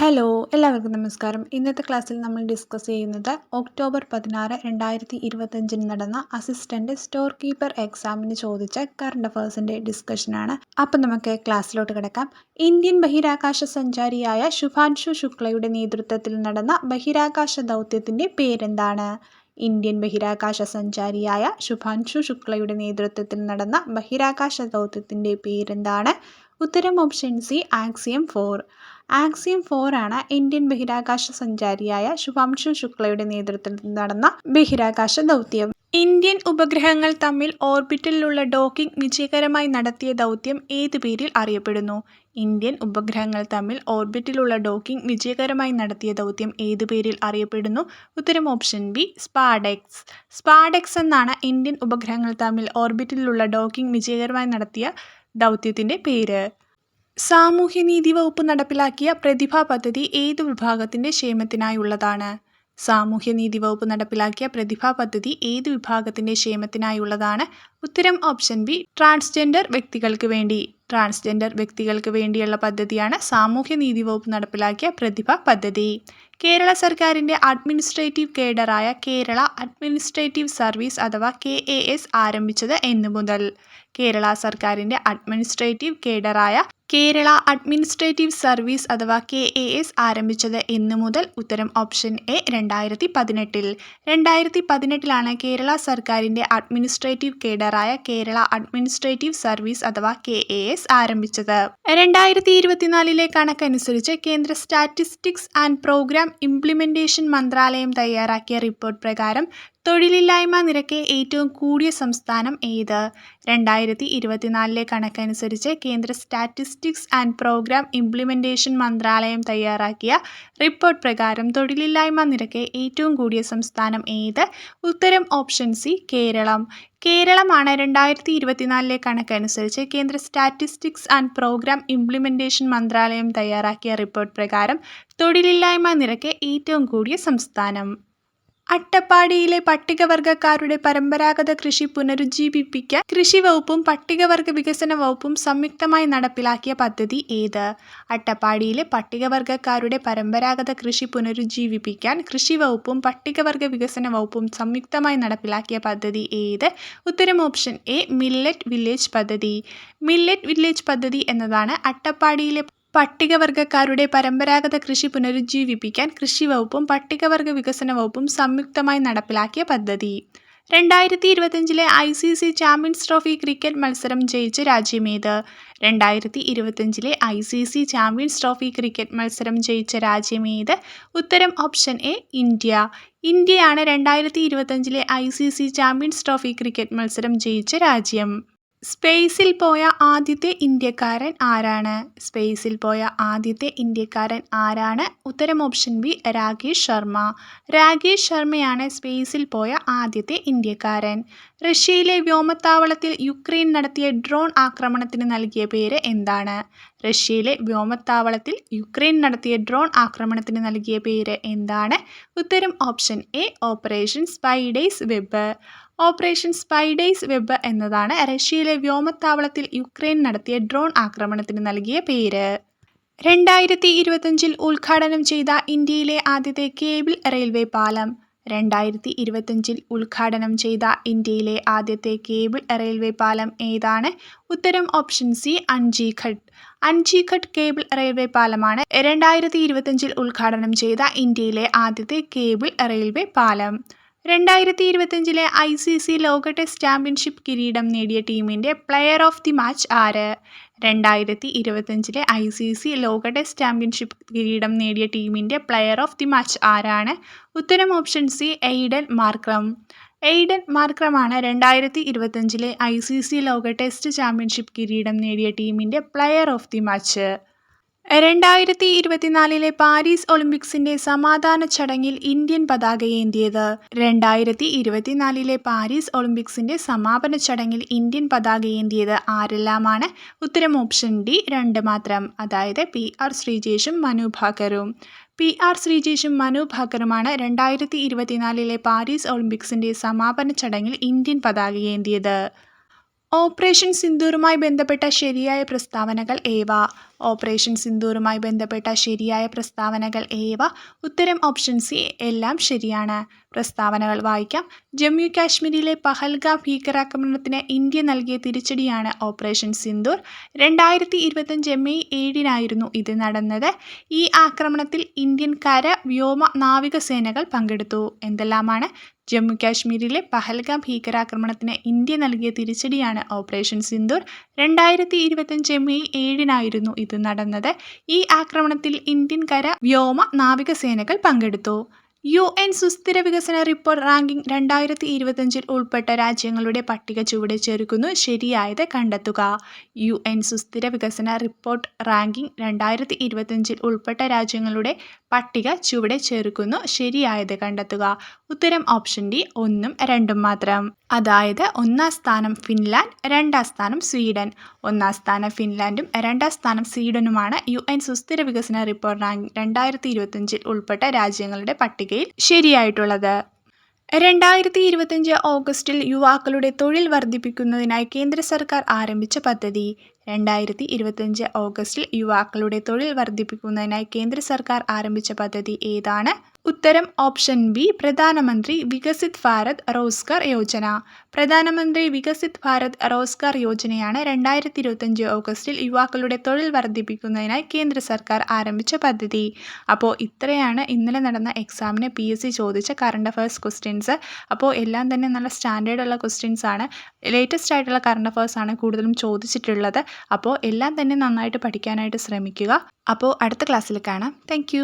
Hello എല്ലാവർക്കും നമസ്കാരം. ഇന്നത്തെ ക്ലാസ്സിൽ നമ്മൾ ഡിസ്കസ് ചെയ്യുന്നത് ഒക്ടോബർ പതിനാറ് രണ്ടായിരത്തി ഇരുപത്തഞ്ചിന് നടന്ന അസിസ്റ്റന്റ് സ്റ്റോർ കീപ്പർ എക്സാമിന് ചോദിച്ച കറണ്ട് അഫേഴ്സിന്റെ ഡിസ്കഷനാണ് അപ്പം നമുക്ക് ക്ലാസ്സിലോട്ട് കിടക്കാം. ഇന്ത്യൻ ബഹിരാകാശ സഞ്ചാരിയായ ശുഭാൻഷു ശുക്ലയുടെ നേതൃത്വത്തിൽ നടന്ന ബഹിരാകാശ ദൗത്യത്തിന്റെ പേരെന്താണ്? ഇന്ത്യൻ ബഹിരാകാശ സഞ്ചാരിയായ ശുഭാൻഷു ശുക്ലയുടെ നേതൃത്വത്തിൽ നടന്ന ബഹിരാകാശ ദൗത്യത്തിന്റെ പേരെന്താണ്? ഉത്തരം option C Axiom four Axiom four ആണ് ഇന്ത്യൻ ബഹിരാകാശ സഞ്ചാരിയായ ശുഭാംശു ശുക്ലയുടെ നേതൃത്വത്തിൽ നടന്ന ബഹിരാകാശ ദൗത്യം. ഇന്ത്യൻ ഉപഗ്രഹങ്ങൾ തമ്മിൽ ഓർബിറ്റലിലുള്ള ഡോക്കിംഗ് വിജയകരമായി നടത്തിയ ദൗത്യം ഏത് പേരിൽ അറിയപ്പെടുന്നു? ഇന്ത്യൻ ഉപഗ്രഹങ്ങൾ തമ്മിൽ ഓർബിറ്റിലുള്ള ഡോക്കിംഗ് വിജയകരമായി നടത്തിയ ദൗത്യം ഏത് പേരിൽ അറിയപ്പെടുന്നു? ഉത്തരം ഓപ്ഷൻ ബി സ്പാഡെക്സ്. സ്പാഡെക്സ് എന്നാണ് ഇന്ത്യൻ ഉപഗ്രഹങ്ങൾ തമ്മിൽ ഓർബിറ്റിലുള്ള ഡോക്കിംഗ് വിജയകരമായി നടത്തിയ ദൗത്യത്തിന്റെ പേര്. സാമൂഹ്യനീതി വകുപ്പ് നടപ്പിലാക്കിയ പ്രതിഭാ പദ്ധതി ഏത് വിഭാഗത്തിന്റെ ക്ഷേമത്തിനായുള്ളതാണ്? സാമൂഹ്യനീതി വകുപ്പ് നടപ്പിലാക്കിയ പ്രതിഭാ പദ്ധതി ഏത് വിഭാഗത്തിന്റെ ക്ഷേമത്തിനായുള്ളതാണ്? ഉത്തരം ഓപ്ഷൻ ബി ട്രാൻസ്ജെൻഡർ വ്യക്തികൾക്ക് വേണ്ടി. ട്രാൻസ്ജെൻഡർ വ്യക്തികൾക്ക് വേണ്ടിയുള്ള പദ്ധതിയാണ് സാമൂഹ്യനീതി വകുപ്പ് നടപ്പിലാക്കിയ പ്രതിഭ പദ്ധതി. കേരള സർക്കാരിന്റെ അഡ്മിനിസ്ട്രേറ്റീവ് കേഡറായ കേരള അഡ്മിനിസ്ട്രേറ്റീവ് സർവീസ് അഥവാ കെ എ എസ് ആരംഭിച്ചത് എന്നു മുതൽ. കേരള സർക്കാരിന്റെ അഡ്മിനിസ്ട്രേറ്റീവ് കേഡറായ കേരള അഡ്മിനിസ്ട്രേറ്റീവ് സർവീസ് അഥവാ കെ എ എസ് ആരംഭിച്ചത് എന്നു മുതൽ ഉത്തരം ഓപ്ഷൻ എ രണ്ടായിരത്തി പതിനെട്ടിൽ. രണ്ടായിരത്തി പതിനെട്ടിലാണ് കേരള സർക്കാരിന്റെ അഡ്മിനിസ്ട്രേറ്റീവ് കേഡറായ കേരള അഡ്മിനിസ്ട്രേറ്റീവ് സർവീസ് അഥവാ കെ എ എസ് ആരംഭിച്ചത്. രണ്ടായിരത്തി ഇരുപത്തിനാലിലെ കണക്കനുസരിച്ച് കേന്ദ്ര സ്റ്റാറ്റിസ്റ്റിക്സ് ആൻഡ് പ്രോഗ്രാം ഇംപ്ലിമെന്റേഷൻ മന്ത്രാലയം തയ്യാറാക്കിയ റിപ്പോർട്ട് പ്രകാരം തൊഴിലില്ലായ്മ നിരക്ക് ഏറ്റവും കൂടിയ സംസ്ഥാനം ഏത്? രണ്ടായിരത്തി ഇരുപത്തിനാലിലെ കണക്കനുസരിച്ച് കേന്ദ്ര സ്റ്റാറ്റിസ്റ്റിക്സ് ആൻഡ് പ്രോഗ്രാം ഇംപ്ലിമെന്റേഷൻ മന്ത്രാലയം തയ്യാറാക്കിയ റിപ്പോർട്ട് പ്രകാരം തൊഴിലില്ലായ്മ നിരക്ക് ഏറ്റവും കൂടിയ സംസ്ഥാനം ഏത്? ഉത്തരം ഓപ്ഷൻ സി കേരളം. കേരളമാണ് രണ്ടായിരത്തി ഇരുപത്തിനാലിലെ കണക്കനുസരിച്ച് കേന്ദ്ര സ്റ്റാറ്റിസ്റ്റിക്സ് ആൻഡ് പ്രോഗ്രാം ഇംപ്ലിമെന്റേഷൻ മന്ത്രാലയം തയ്യാറാക്കിയ റിപ്പോർട്ട് പ്രകാരം തൊഴിലില്ലായ്മ നിരക്ക് ഏറ്റവും കൂടിയ സംസ്ഥാനം. അട്ടപ്പാടിയിലെ പട്ടികവർഗക്കാരുടെ പരമ്പരാഗത കൃഷി പുനരുജ്ജീവിപ്പിക്കാൻ കൃഷി വകുപ്പും പട്ടികവർഗ വികസന വകുപ്പും സംയുക്തമായി നടപ്പിലാക്കിയ പദ്ധതി ഏത്? അട്ടപ്പാടിയിലെ പട്ടികവർഗക്കാരുടെ പരമ്പരാഗത കൃഷി പുനരുജ്ജീവിപ്പിക്കാൻ കൃഷി വകുപ്പും പട്ടികവർഗ വികസന വകുപ്പും സംയുക്തമായി നടപ്പിലാക്കിയ പദ്ധതി ഏത്? ഉത്തരം ഓപ്ഷൻ എ മില്ലറ്റ് വില്ലേജ് പദ്ധതി. മില്ലറ്റ് വില്ലേജ് പദ്ധതി എന്നതാണ് അട്ടപ്പാടിയിലെ പട്ടികവർഗക്കാരുടെ പരമ്പരാഗത കൃഷി പുനരുജ്ജീവിപ്പിക്കാൻ കൃഷി വകുപ്പും പട്ടികവർഗ വികസന വകുപ്പും സംയുക്തമായി നടപ്പിലാക്കിയ പദ്ധതി. രണ്ടായിരത്തി ഇരുപത്തഞ്ചിലെ I C C champions trophy cricket മത്സരം ജയിച്ച രാജ്യമേത് രണ്ടായിരത്തി ഇരുപത്തഞ്ചിലെ I C C champions trophy cricket മത്സരം ജയിച്ച രാജ്യമേത് ഉത്തരം ഓപ്ഷൻ എ ഇന്ത്യ. ഇന്ത്യയാണ് രണ്ടായിരത്തി ഇരുപത്തഞ്ചിലെ I C C champions trophy cricket മത്സരം ജയിച്ച രാജ്യം. സ്പേസിൽ പോയ ആദ്യത്തെ ഇന്ത്യക്കാരൻ ആരാണ്? സ്പേസിൽ പോയ ആദ്യത്തെ ഇന്ത്യക്കാരൻ ആരാണ്? ഉത്തരം ഓപ്ഷൻ ബി രാകേഷ് ശർമ്മ. രാകേഷ് ശർമ്മയാണ് സ്പേസിൽ പോയ ആദ്യത്തെ ഇന്ത്യക്കാരൻ. റഷ്യയിലെ വ്യോമത്താവളത്തിൽ യുക്രൈൻ നടത്തിയ ഡ്രോൺ ആക്രമണത്തിന് നൽകിയ പേര് എന്താണ്? റഷ്യയിലെ വ്യോമത്താവളത്തിൽ യുക്രൈൻ നടത്തിയ ഡ്രോൺ ആക്രമണത്തിന് നൽകിയ പേര് എന്താണ്? ഉത്തരം option A operation spider's web. Operation spider's web എന്നതാണ് റഷ്യയിലെ വ്യോമത്താവളത്തിൽ യുക്രൈൻ നടത്തിയ ഡ്രോൺ ആക്രമണത്തിന് നൽകിയ പേര്. രണ്ടായിരത്തി ഇരുപത്തഞ്ചിൽ ഉദ്ഘാടനം ചെയ്ത ഇന്ത്യയിലെ ആദ്യത്തെ കേബിൾ റെയിൽവേ പാലം. രണ്ടായിരത്തി ഇരുപത്തഞ്ചിൽ ഉദ്ഘാടനം ചെയ്ത ഇന്ത്യയിലെ ആദ്യത്തെ കേബിൾ റെയിൽവേ പാലം ഏതാണ്? ഉത്തരം option C Anjighat Anjighat cable railway പാലമാണ് രണ്ടായിരത്തി ഇരുപത്തഞ്ചിൽ ഉദ്ഘാടനം ചെയ്ത ഇന്ത്യയിലെ ആദ്യത്തെ കേബിൾ റെയിൽവേ പാലം. രണ്ടായിരത്തി ഇരുപത്തഞ്ചിലെ ഐ സി സി ലോക ടെസ്റ്റ് ചാമ്പ്യൻഷിപ്പ് കിരീടം നേടിയ ടീമിന്റെ പ്ലെയർ ഓഫ് ദി മാച്ച് ആര്? രണ്ടായിരത്തി ഇരുപത്തഞ്ചിലെ ഐ സി സി ലോക ടെസ്റ്റ് ചാമ്പ്യൻഷിപ്പ് കിരീടം നേടിയ ടീമിന്റെ പ്ലെയർ ഓഫ് ദി മാച്ച് ആരാണ്? ഉത്തരം option C Aiden Markram. Aiden മാർക്രമാണ് രണ്ടായിരത്തി ഇരുപത്തഞ്ചിലെ ഐ സി സി ലോക ടെസ്റ്റ് ചാമ്പ്യൻഷിപ്പ് കിരീടം നേടിയ ടീമിന്റെ പ്ലെയർ ഓഫ് ദി മാച്ച്. രണ്ടായിരത്തി ഇരുപത്തിനാലിലെ പാരീസ് ഒളിമ്പിക്സിന്റെ സമാധാന ചടങ്ങിൽ ഇന്ത്യൻ പതാകയേന്തിയത്. രണ്ടായിരത്തി ഇരുപത്തിനാലിലെ പാരീസ് ഒളിമ്പിക്സിന്റെ സമാപന ചടങ്ങിൽ ഇന്ത്യൻ പതാകയേന്തിയത് ആരെല്ലാമാണ്? ഉത്തരം ഓപ്ഷൻ ഡി രണ്ട് മാത്രം. അതായത് പി ആർ ശ്രീജേഷും മനു ഭാക്കറും. പി ആർ ശ്രീജേഷും മനു ഭാക്കറുമാണ് രണ്ടായിരത്തി ഇരുപത്തിനാലിലെ പാരീസ് ഒളിമ്പിക്സിന്റെ സമാപന ചടങ്ങിൽ ഇന്ത്യൻ പതാകയേന്തിയത്. ഓപ്പറേഷൻ സിന്ദൂറുമായി ബന്ധപ്പെട്ട ശരിയായ പ്രസ്താവനകൾ ഏവ? ഓപ്പറേഷൻ സിന്ദൂറുമായി ബന്ധപ്പെട്ട ശരിയായ പ്രസ്താവനകൾ ഏവ? ഉത്തരം ഓപ്ഷൻ സി എല്ലാം ശരിയാണ്. പ്രസ്താവനകൾ വായിക്കാം. ജമ്മു കാശ്മീരിലെ പഹൽഗാം ഭീകരാക്രമണത്തിന് ഇന്ത്യ നൽകിയ തിരിച്ചടിയാണ് ഓപ്പറേഷൻ സിന്ദൂർ. രണ്ടായിരത്തി ഇരുപത്തഞ്ച് മെയ് ഏഴിനായിരുന്നു ഇത് നടന്നത്. ഈ ആക്രമണത്തിൽ ഇന്ത്യൻ കര വ്യോമ നാവികസേനകൾ പങ്കെടുത്തു. എന്തെല്ലാമാണ്? ജമ്മു കാശ്മീരിലെ പഹൽഗാം ഭീകരാക്രമണത്തിന് ഇന്ത്യ നൽകിയ തിരിച്ചടിയാണ് ഓപ്പറേഷൻ സിന്ദൂർ. രണ്ടായിരത്തി ഇരുപത്തഞ്ച് മെയ് ഏഴിനായിരുന്നു ഇത് നടന്നത്. ഈ ആക്രമണത്തിൽ ഇന്ത്യൻ കര വ്യോമ നാവികസേനകൾ പങ്കെടുത്തു. യു എൻ സുസ്ഥിര വികസന റിപ്പോർട്ട് റാങ്കിംഗ് രണ്ടായിരത്തി ഇരുപത്തഞ്ചിൽ ഉൾപ്പെട്ട രാജ്യങ്ങളുടെ പട്ടിക ചുവടെ ചേർക്കുന്നു. ശരിയായത് കണ്ടെത്തുക. യു എൻ സുസ്ഥിര വികസന റിപ്പോർട്ട് റാങ്കിംഗ് രണ്ടായിരത്തി ഇരുപത്തഞ്ചിൽ ഉൾപ്പെട്ട രാജ്യങ്ങളുടെ പട്ടിക ചുവടെ ചേർക്കുന്നു. ശരിയായത് കണ്ടെത്തുക. ഉത്തരം ഓപ്ഷൻ ഡി ഒന്നും രണ്ടും മാത്രം. അതായത് ഒന്നാം സ്ഥാനം ഫിൻലാൻഡ് രണ്ടാം സ്ഥാനം സ്വീഡൻ. ഒന്നാം സ്ഥാനം ഫിൻലാൻഡും രണ്ടാം സ്ഥാനം സ്വീഡനുമാണ് യു എൻ സുസ്ഥിര വികസന റിപ്പോർട്ട് റാങ്കിംഗ് രണ്ടായിരത്തി ഇരുപത്തഞ്ചിൽ ഉൾപ്പെട്ട രാജ്യങ്ങളുടെ പട്ടികയിൽ ശരിയായിട്ടുള്ളത്. രണ്ടായിരത്തി ഇരുപത്തിയഞ്ച് ഓഗസ്റ്റിൽ യുവാക്കളുടെ തൊഴിൽ വർദ്ധിപ്പിക്കുന്നതിനായി കേന്ദ്ര സർക്കാർ ആരംഭിച്ച പദ്ധതി. രണ്ടായിരത്തി ഇരുപത്തിയഞ്ച് ഓഗസ്റ്റിൽ യുവാക്കളുടെ തൊഴിൽ വർദ്ധിപ്പിക്കുന്നതിനായി കേന്ദ്ര സർക്കാർ ആരംഭിച്ച പദ്ധതി ഏതാണ്? ഉത്തരം ഓപ്ഷൻ ബി പ്രധാനമന്ത്രി വികസിത് ഭാരത് റോസ്ഗാർ യോജന. പ്രധാനമന്ത്രി വികസിത് ഭാരത് റോസ്ഗാർ യോജനയാണ് രണ്ടായിരത്തി ഇരുപത്തഞ്ച് ഓഗസ്റ്റിൽ യുവാക്കളുടെ തൊഴിൽ വർദ്ധിപ്പിക്കുന്നതിനായി കേന്ദ്ര സർക്കാർ ആരംഭിച്ച പദ്ധതി. അപ്പോൾ ഇത്രയാണ് ഇന്നലെ നടന്ന എക്സാമിന് പി എസ് സി ചോദിച്ച കറണ്ട് അഫയേഴ്സ് ക്വസ്റ്റ്യൻസ് അപ്പോൾ എല്ലാം തന്നെ നല്ല സ്റ്റാൻഡേർഡ് ഉള്ള ക്വസ്റ്റ്യൻസ് ആണ്. ലേറ്റസ്റ്റ് ആയിട്ടുള്ള കറണ്ട് അഫയേഴ്സ് ആണ് കൂടുതലും ചോദിച്ചിട്ടുള്ളത്. അപ്പോൾ എല്ലാം തന്നെ നന്നായിട്ട് പഠിക്കാനായിട്ട് ശ്രമിക്കുക. അപ്പോൾ അടുത്ത ക്ലാസ്സിൽ കാണാം. താങ്ക്